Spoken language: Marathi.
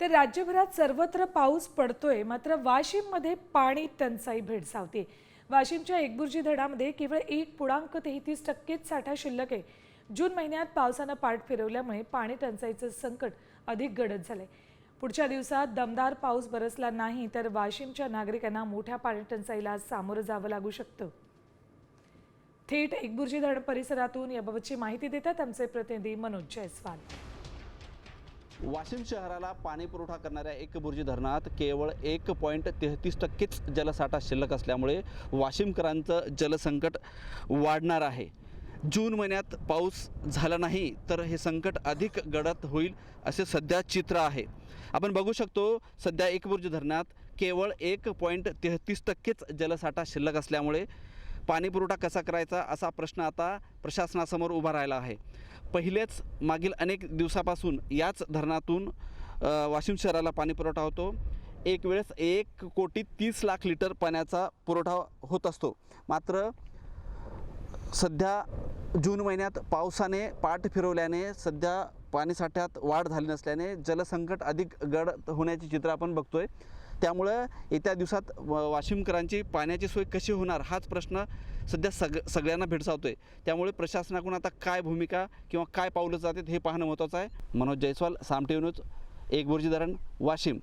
तर राज्यभरात सर्वत्र पाऊस पडतोय. मात्र वाशिममध्ये पाणी टंचाई भेडसावते वाशिमच्या एकबुर्जी धरणामध्ये केवळ एक पूर्णांक तेहतीस टक्केच साठा शिल्लक आहे. जून महिन्यात पावसानं पाठ फिरवल्यामुळे पाणी टंचाईचं संकट अधिक गडद झालंय. पुढच्या दिवसात दमदार पाऊस बरसला नाही तर वाशिमच्या नागरिकांना मोठ्या पाणी टंचाईला सामोरं जावं लागू शकतं. थेट एकबुर्जी धरण परिसरातून याबाबतची माहिती देतात आमचे प्रतिनिधी मनोज जयस्वाल. वाशिम शहराला पाणी पुरवठा करणाऱ्या एकबुर्जी धरणात केवळ एक पॉईंट तेहतीस टक्केच जलसाठा शिल्लक असल्यामुळे वाशिमकरांचं जलसंकट वाढणार आहे. जून महिन्यात पाऊस झाला नाही तर हे संकट अधिक गडद होईल असे सध्या चित्र आहे. आपण बघू शकतो सध्या एकबुर्जी धरणात केवळ एक पॉईंट तेहतीस टक्केच जलसाठा शिल्लक असल्यामुळे पाणीपुरवठा कसा करायचा असा प्रश्न आता प्रशासनासमोर उभा राहिला आहे. पहिलेच मागील अनेक दिवसापासून याच धरणातून वाशिम शहराला पाणी पुरवठा होतो. एक वेळेस एक कोटी तीस लाख लिटर पाण्याचा पुरवठा होत असतो. मात्र सध्या जून महिन्यात पावसाने पाठ फिरवल्याने सध्या पाणीसाठ्यात वाढ झाली नसल्याने जलसंकट अधिक गड होण्याची चित्र आपण बघतोय. त्यामुळं येत्या दिवसात व- वाशिमकरांची पाण्याची सोय कशी होणार हाच प्रश्न सध्या सग सगळ्यांना भेडसावतोय. त्यामुळे प्रशासनाकडून आता काय भूमिका किंवा काय पावलं जातात हे पाहणं महत्त्वाचं आहे. मनोज जयस्वाल सामटे न्यूज एक बुर्जी धरण वाशिम.